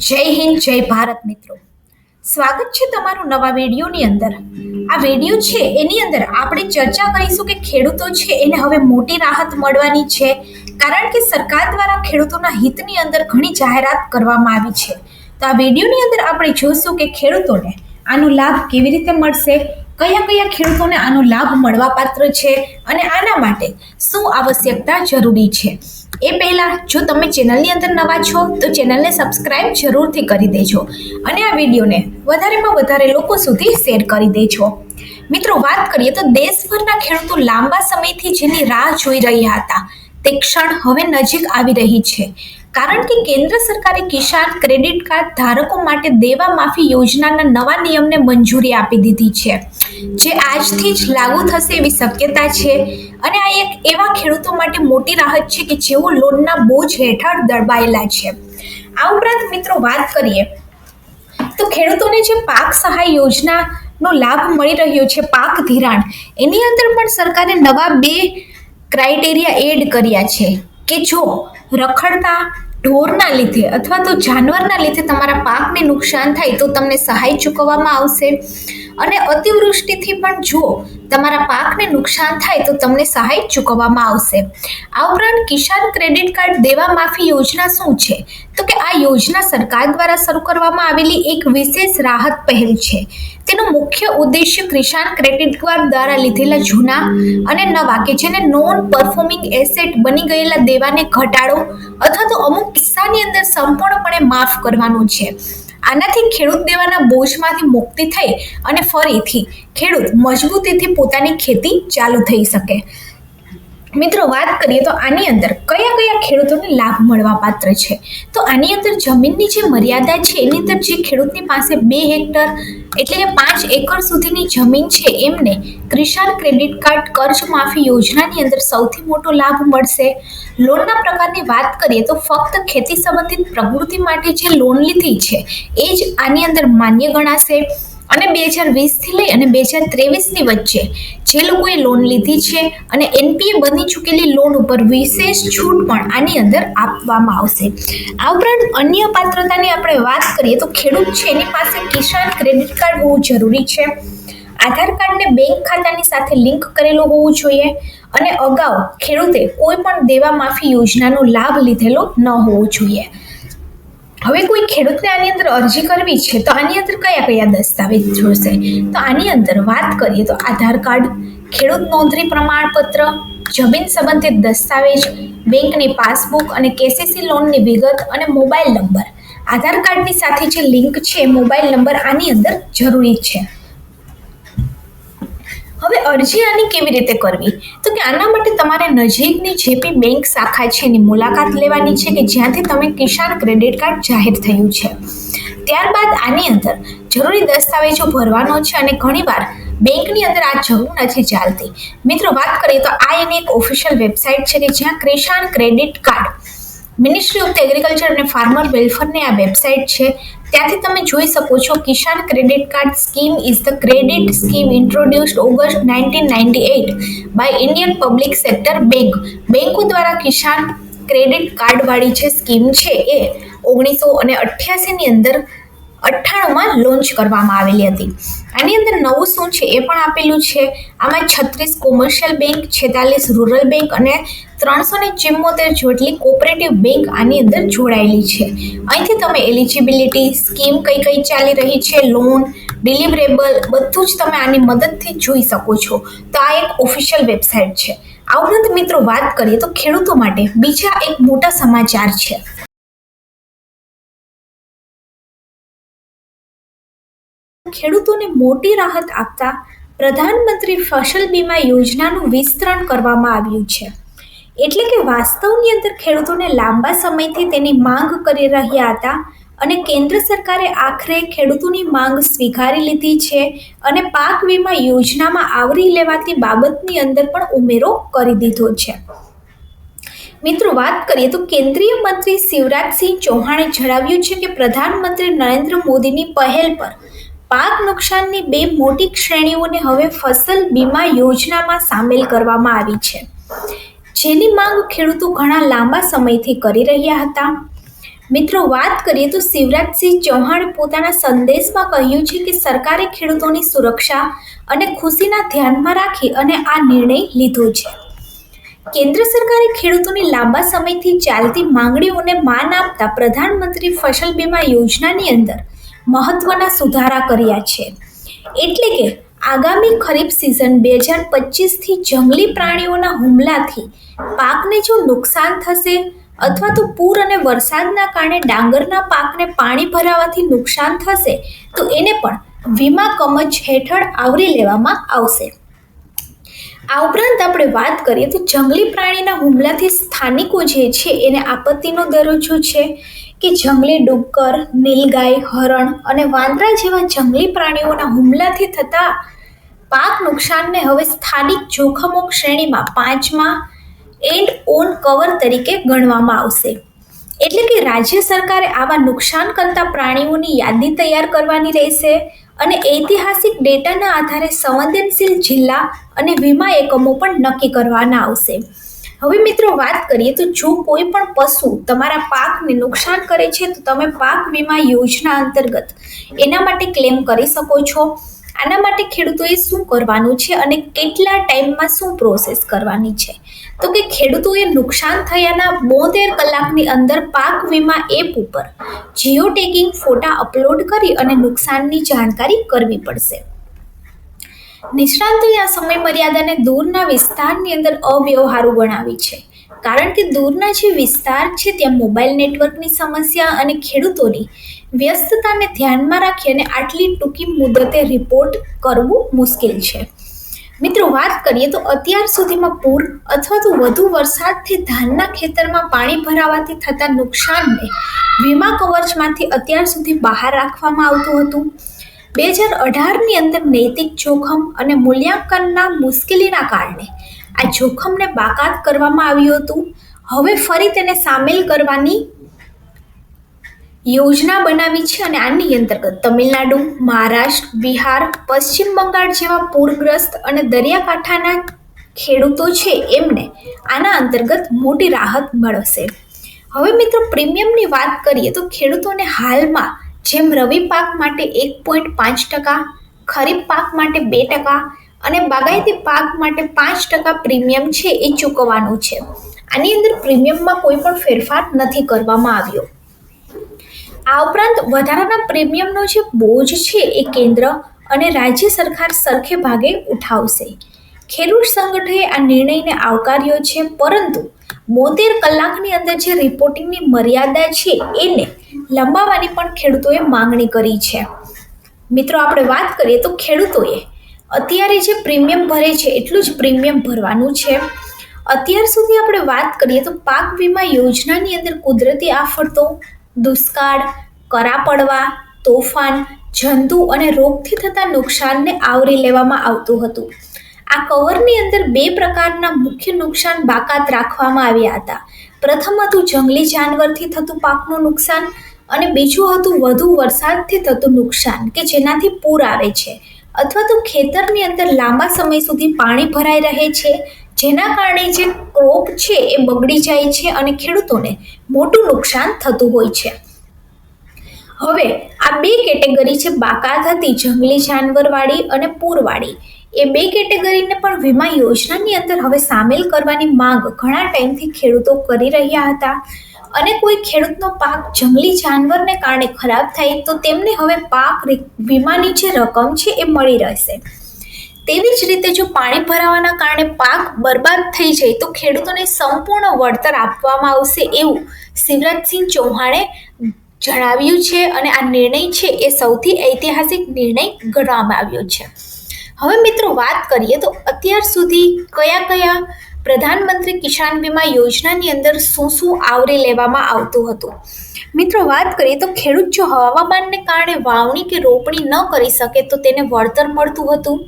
જય હિન્દ, જય ભારત મિત્રો. સ્વાગત છે તમારું નવા વિડીયોની અંદર. આ વીડિયો છે, એની અંદર આપણે ચર્ચા કરીશું કે ખેડૂતો છે, એને હવે મોટી રાહત મળવાની છે, કારણ કે સરકાર દ્વારા ખેડૂતોના હિતની અંદર ઘણી જાહેરાત કરવામાં આવી છે. તો આ વિડીયોની અંદર આપણે જોશું કે ખેડૂતોને આનો લાભ કેવી રીતે મળશે, કયા કયા ખેડૂતોને આનો લાભ મળવાપાત્ર છે, અને આના માટે શું આવશ્યકતા જરૂરી છે. એ પહેલાં જો તમે ચેનલની અંદર નવા છો, તો ચેનલને સબસ્ક્રાઇબ જરૂરથી કરી દેજો અને આ વિડીયોને વધારેમાં વધારે લોકો સુધી શેર કરી દેજો. મિત્રો, વાત કરીએ તો દેશભરના ખેડૂતો લાંબા સમયથી જેની રાહ જોઈ રહ્યા હતા. તે ક્ષણ હવે નજીક આવી રહી છે. કારણ કે કેન્દ્ર સરકારે કિસાન ક્રેડિટ કાર્ડ ધારકો માટે દેવા માફી યોજનાના નવા નિયમને મંજૂરી આપી દીધી છે, જે આજથી જ લાગુ થશે એવી શક્યતા છે. અને આ એક એવા ખેડૂતો માટે મોટી રાહત છે કે જેઓ લોનના બોજ હેઠળ દબાયેલા છે. આ ઉપરાંત મિત્રો વાત કરીએ તો ખેડૂતોને જે પાક સહાય યોજનાનો લાભ મળી રહ્યો છે પાક ધિરાણ, એની અંદર પણ સરકારે નવા બે ક્રાઇટેરિયા એડ કર્યા છે. કે જો રખડતા ઢોરના લીધે અથવા તો જાનવરના લીધે તમારા પાકને નુકસાન થાય તો તમને સહાય ચૂકવવામાં આવશે. અને અતિવૃષ્ટિથી પણ જો તમારા પાકને નુકસાન થાય તો તમને સહાય ચૂકવવામાં આવશે. આ ઉપરાંત કિસાન ક્રેડિટ કાર્ડ દેવા માફી યોજના શું છે? તો કે આ યોજના સરકાર દ્વારા શરૂ કરવામાં આવેલી એક વિશેષ રાહત પહેલ છે. તેનો મુખ્ય ઉદ્દેશ્ય કિસાન ક્રેડિટ કાર્ડ દ્વારા લીધેલા જૂના અને નવા કે જેને નોન પરફોર્મિંગ એસેટ બની ગયેલા દેવાને ઘટાડો અથવા તો અમુક કિસ્સાની અંદર સંપૂર્ણપણે માફ કરવાનું છે. આનાથી ખેડૂત દેવાના બોજમાંથી મુક્તિ થઈ અને ફરીથી ખેડૂત મજબૂતીથી પોતાની ખેતી ચાલુ થઈ શકે. મિત્રો, વાત કરીએ તો આની અંદર કયા કયા ખેડૂતોને લાભ મળવા પાત્ર છે? તો આની અંદર જમીનની જે મર્યાદા છે, એની અંદર જે ખેડૂતની પાસે બે હેક્ટર એટલે કે પાંચ એકર સુધીની જમીન છે, એમને કિસાન ક્રેડિટ કાર્ડ કર્જ માફી યોજનાની અંદર સૌથી મોટો લાભ મળશે. લોનના પ્રકારની વાત કરીએ તો ફક્ત ખેતી સંબંધિત પ્રવૃત્તિ માટે જે લોન લીધી છે, એ જ આની અંદર માન્ય ગણાશે. અને બે હજાર વીસથી લઈ અને બે હજાર ત્રેવીસની વચ્ચે જે લોકોએ લોન લીધી છે અને એનપીએ બની ચૂકેલી લોન ઉપર વિશેષ છૂટ પણ આની અંદર આપવામાં આવશે. આ ઉપરાંત અન્ય પાત્રતાની આપણે વાત કરીએ તો ખેડૂત છે, એની પાસે કિસાન ક્રેડિટ કાર્ડ હોવું જરૂરી છે. આધાર કાર્ડને બેંક ખાતાની સાથે લિંક કરેલું હોવું જોઈએ અને અગાઉ ખેડૂતે કોઈ પણ દેવા માફી યોજનાનો લાભ લીધેલો ન હોવો જોઈએ. હવે કોઈ ખેડૂતને આની અંદર અરજી કરવી છે, તો આની અંદર કયા કયા દસ્તાવેજ જોશે તો આની અંદર વાત કરીએ તો આધાર કાર્ડ, ખેડૂત નોંધણી પ્રમાણપત્ર, જમીન સંબંધિત દસ્તાવેજ, બેંકની પાસબુક અને કેસીસી લોનની વિગત અને મોબાઈલ નંબર. આધાર કાર્ડની સાથે જે લિંક છે, મોબાઈલ નંબર આની અંદર જરૂરી છે. હવે અરજી આની કેવી રીતે કરવી? તો કે આના માટે તમારે નજીકની જે બી બેંક શાખા છે એની મુલાકાત લેવાની છે કે જ્યાંથી તમે કિસાન ક્રેડિટ કાર્ડ જાહેર થયું છે. ત્યારબાદ આની અંદર જરૂરી દસ્તાવેજો ભરવાનો છે અને ઘણીવાર બેંકની અંદર આ જરૂર નથી ચાલતી. મિત્રો વાત કરીએ તો આ એની એક ઓફિશિયલ વેબસાઇટ છે કે જ્યાં Kisan credit card ministry of agriculture અને ફાર્મર વેલફેરની આ વેબસાઇટ છે. ત્યાંથી તમે જોઈ શકો છો, Kisan credit card scheme is the credit scheme introduced August nineteen ninety eight by Indian public sector bank બેંકો દ્વારા કિસાન ક્રેડિટ કાર્ડવાળી જે સ્કીમ છે એ ઓગણીસો અને અઠ્યાસીની અંદર અઠ્ઠાણુંમાં લોન્ચ કરવામાં આવેલી હતી. આની અંદર નવું શું છે એ પણ આપેલું છે. આમાં છત્રીસ કોમર્શિયલ બેંક છેતાલીસ રૂરલ બેંક અને ત્રણસો ને ચિમ્મોતેર જેટલી કોઓપરેટિવ બેંક આની અંદર જોડાયેલી છે. અહીંથી તમે એલિજિબિલિટી સ્કીમ કઈ કઈ ચાલી રહી છે લોન ડિલિવરેબલ બધું જ તમે આની મદદથી જોઈ શકો છો. તો આ એક ઓફિશિયલ વેબસાઇટ છે. આ ઉપરાંત મિત્રો વાત કરીએ તો ખેડૂતો માટે બીજા એક મોટા સમાચાર છે. ખેડૂતોને મોટી રાહત આપતા પ્રધાનમંત્રી ફસલ બીમા યોજનાનું વિસ્તરણ કરવામાં આવ્યું છે. એટલે કે વાસ્તવની અંદર ખેડૂતોને લાંબા સમયથી તેની માંગ કરી રહ્યા હતા અને કેન્દ્ર સરકારે આખરે ખેડૂતોની માંગ સ્વીકારી લીધી છે અને પાક વીમા યોજનામાં આવરી લેવાતી બાબતની અંદર પણ ઉમેરો કરી દીધો છે. મિત્રો, વાત કરીએ તો કેન્દ્રીય મંત્રી શિવરાજસિંહ ચૌહાણે જણાવ્યું છે કે પ્રધાનમંત્રી નરેન્દ્ર મોદીની પહેલ પર પાક નુકસાનની બે મોટી શ્રેણીઓને હવે ફસલ બીમા યોજનામાં સામેલ કરવામાં આવી છે. જેની માંગ ખેડૂતો ઘણા લાંબા સમયથી કરી રહ્યા હતા. મિત્રો, વાત કરીએ તો શિવરાજસિંહ ચૌહાણે પોતાના સંદેશમાં કહ્યું છે કે સરકારે ખેડૂતોની સુરક્ષા અને ખુશીના ધ્યાનમાં રાખી અને આ નિર્ણય લીધો છે. કેન્દ્ર સરકારે ખેડૂતોની લાંબા સમયથી ચાલતી માંગણીઓને માન આપતા પ્રધાનમંત્રી ફસલ બીમા યોજનાની અંદર મહત્વના સુધારા કર્યા છે. એટલે કે આગામી ખરીફ સિઝન બે હજાર પચીસથી જંગલી પ્રાણીઓના હુમલાથી પાકને જો નુકસાન થશે અથવા તો પૂર અને વરસાદના કારણે ડાંગરના પાકને પાણી ભરાવાથી નુકસાન થશે, તો એને પણ વીમા કમચ હેઠળ આવરી લેવામાં આવશે. આ ઉપરાંત આપણે વાત કરીએ તો જંગલી પ્રાણીના હુમલાથી સ્થાનિકો જે છે એને આપત્તિનો દરજ્જો છે. કે જંગલી ડુક્કર, નીલગાય, હરણ અને વાંદરા જેવા જંગલી પ્રાણીઓના હુમલાથી થતા પાક નુકસાનને હવે સ્થાનિક જોખમો શ્રેણીમાં પાંચમા એન્ડ ઓન કવર તરીકે ગણવામાં આવશે. એટલે કે રાજ્ય સરકારે આવા નુકસાન કરતા પ્રાણીઓની યાદી તૈયાર કરવાની રહેશે અને ઐતિહાસિક ડેટાના આધારે સંવેદનશીલ જિલ્લા અને વીમા એકમો પણ નક્કી કરવાના આવશે. હવે મિત્રો વાત કરીએ તો જો કોઈ પણ પશુ તમારા પાકને નુકસાન કરે છે, તો તમે પાક વીમા યોજના અંતર્ગત એના માટે ક્લેમ કરી શકો છો. આના માટે ખેડૂતોએ શું કરવાનું છે અને કેટલા ટાઈમમાં શું પ્રોસેસ કરવાની છે? તો કે ખેડૂતોએ નુકસાન થયાના બોતેર કલાકની અંદર પાક વીમા એપ ઉપર જીઓ ટેગિંગ ફોટા અપલોડ કરી અને નુકસાનની જાણકારી કરવી પડશે. નિષ્ણાંતોએ આ સમય મર્યાદાને દૂરના વિસ્તારની અંદર અવ્યવહારુ ગણાવી છે. કારણ કે દૂરના જે વિસ્તાર છે, ત્યાં મોબાઈલ નેટવર્કની સમસ્યા અને ખેડૂતોની વ્યસ્તતાને ધ્યાનમાં રાખી અને આટલી ટૂંકી મુદતે રિપોર્ટ કરવું મુશ્કેલ છે. મિત્રો, વાત કરીએ તો અત્યાર સુધીમાં પૂર અથવા તો વધુ વરસાદથી ધાનના ખેતરમાં પાણી ભરાવાથી થતા નુકસાનને વીમા કવચમાંથી અત્યાર સુધી બહાર રાખવામાં આવતું હતું. બે હજાર અઢારની અંદર નૈતિક જોખમ અને મૂલ્યાંકનના મુશ્કેલીના કારણે આ જોખમને બાકાત કરવામાં આવ્યું હતું. હવે ફરી તેને સામેલ કરવાની યોજના બનાવી છે અને આની અંતર્ગત તમિલનાડુ, મહારાષ્ટ્ર, બિહાર, પશ્ચિમ બંગાળ જેવા પૂરગ્રસ્ત અને દરિયાકાંઠાના ખેડૂતો છે એમને આના અંતર્ગત મોટી રાહત મળશે. હવે મિત્રો પ્રીમિયમની વાત કરીએ તો ખેડૂતોને હાલમાં જેમ રવિ પાક માટે એક પોઈન્ટ પાંચ ટકા, ખરીફ પાક માટે બે ટકા અને બાગાયતી પાક માટે પાંચ ટકા પ્રીમિયમ છે એ ચૂકવવાનું છે. આની અંદર પ્રીમિયમમાં કોઈ પણ ફેરફાર નથી કરવામાં આવ્યો. આ ઉપરાંત વધારાના પ્રીમિયમનો જે બોજ છે એ કેન્દ્ર અને રાજ્ય સરકાર સરખે ભાગે ઉઠાવશે. ખેડૂત સંગઠને આ નિર્ણયને આવકાર્યો છે, પરંતુ બોતેર કલાકની અંદર જે રિપોર્ટિંગની મર્યાદા છે એને લંબાવવાની પણ ખેડૂતોએ માંગણી કરી છે. મિત્રો, આપણે વાત કરીએ તો ખેડૂતોએ અત્યારે જે પ્રીમિયમ ભરે છે, એટલું જ પ્રીમિયમ ભરવાનું છે. અત્યાર સુધી આપણે વાત કરીએ તો પાક વીમા યોજનાની અંદર કુદરતી આફતો, દુષ્કાળ, કરા પડવા, તોફાન, જંતુ અને રોગથી થતા નુકસાનને આવરી લેવામાં આવતું હતું. આ કવરની અંદર બે પ્રકારના મુખ્ય નુકસાન બાકાત રાખવામાં આવ્યા હતા. પ્રથમ હતું જંગલી જાનવરથી થતું પાકનું નુકસાન અને બીજું હતું વધુ વરસાદથી થતું નુકસાન કે જેનાથી પૂર આવે છે અથવા તો ખેતરની અંદર લાંબા સમય સુધી પાણી ભરાઈ રહે છે. જેના કારણે જે ક્રોપ છે એ બગડી જાય છે અને ખેડૂતોને મોટું નુકસાન થતું હોય છે. હવે આ બે કેટેગરી છે બાકાત હતી જંગલી જાનવરવાળી અને પૂરવાળી. એ બે કેટેગરીને પણ વીમા યોજનાની અંદર હવે સામેલ કરવાની માંગ ઘણા ટાઈમથી ખેડૂતો કરી રહ્યા હતા. અને કોઈ ખેડૂતનો પાક જંગલી જાનવરને કારણે ખરાબ થાય તો તેમને હવે પાક વીમાની જે રકમ છે એ મળી રહેશે. તેવી જ રીતે જો પાણી ભરાવાના કારણે પાક બરબાદ થઈ જાય તો ખેડૂતોને સંપૂર્ણ વળતર આપવામાં આવશે એવું શિવરાજસિંહ ચૌહાણે જણાવ્યું છે અને આ નિર્ણય છે એ સૌથી ઐતિહાસિક નિર્ણય ગણવામાં આવ્યો છે. હવે મિત્રો વાત કરીએ તો અત્યાર સુધી કયા કયા પ્રધાનમંત્રી કિસાન વીમા યોજનાની અંદર શું શું આવરી લેવામાં આવતું હતું? મિત્રો વાત કરીએ તો ખેડૂત જો હવામાનને કારણે વાવણી કે રોપણી ન કરી શકે તો તેને વળતર મળતું હતું.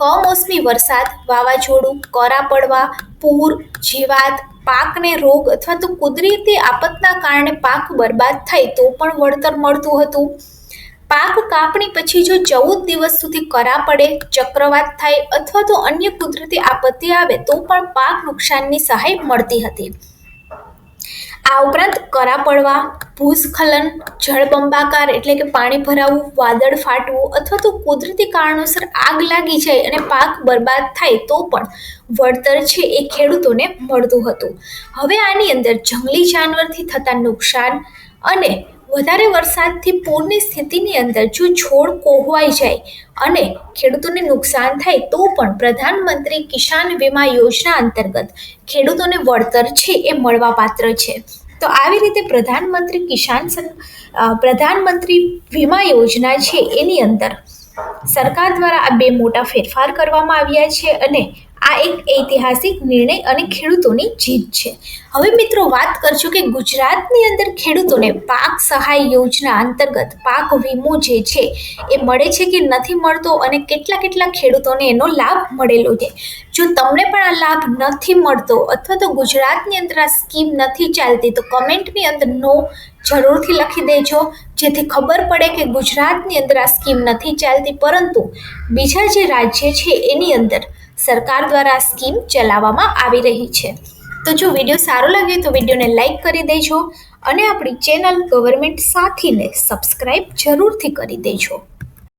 કમોસમી વરસાદ, વાવાઝોડું, કરા પડવા, પૂર, જીવાત, પાકને રોગ અથવા તો કુદરતી આફતના કારણે પાક બરબાદ થાય તો પણ વળતર મળતું હતું. પાક કાપણી પછી જો ચૌદ દિવસ સુધી કરા પડે, ચક્રવાત થાય અથવા તો અન્ય કુદરતી આપત્તિ આવે, તો પણ પાક નુકસાનની સહાય મળતી હતી. આ ઉપરાંત કરા પડવા, ભૂસ્ખલન, જળબંબાકાર એટલે કે પાણી ભરાવું, વાદળ ફાટવું અથવા તો કુદરતી કારણોસર આગ લાગી જાય અને પાક બરબાદ થાય, તો પણ વળતર છે એ ખેડૂતોને મળતું હતું. હવે આની અંદર જંગલી જાનવરથી થતા નુકસાન અને વધારે વરસાદથી પૂરની સ્થિતિની અંદર જો છોડ કોહવાઈ જાય અને ખેડૂતોને નુકસાન થાય, તો પણ પ્રધાનમંત્રી કિસાન વીમા યોજના અંતર્ગત ખેડૂતોને વળતર છે એ મળવાપાત્ર છે. તો આવી રીતે પ્રધાનમંત્રી કિસાન સન પ્રધાનમંત્રી વીમા યોજના છે એની અંદર સરકાર દ્વારા આ બે મોટા ફેરફાર કરવામાં આવ્યા છે અને આ એક ઐતિહાસિક નિર્ણય અને ખેડૂતોની જીત છે. હવે મિત્રો વાત કરશું કે ગુજરાતની અંદર ખેડૂતોને પાક સહાય યોજના અંતર્ગત પાક વીમો જે છે એ મળે છે કે નથી મળતો અને કેટલા કેટલા ખેડૂતોને એનો લાભ મળેલો છે. જો તમને પણ આ લાભ નથી મળતો અથવા તો ગુજરાતની અંદર આ સ્કીમ નથી ચાલતી તો કમેન્ટની અંદર નો જરૂરથી લખી દેજો. જેથી ખબર પડે કે ગુજરાતની અંદર આ સ્કીમ નથી ચાલતી. પરંતુ બીજા જે રાજ્ય છે એની અંદર સરકાર દ્વારા સ્કીમ ચલાવવામાં આવી રહી છે. તો જો વીડિયો સારો લાગે તો વિડીયોને લાઈક કરી દેજો અને આપણી ચેનલ ગવર્મેન્ટ સાથીને સબસ્ક્રાઈબ જરૂરથી કરી દેજો.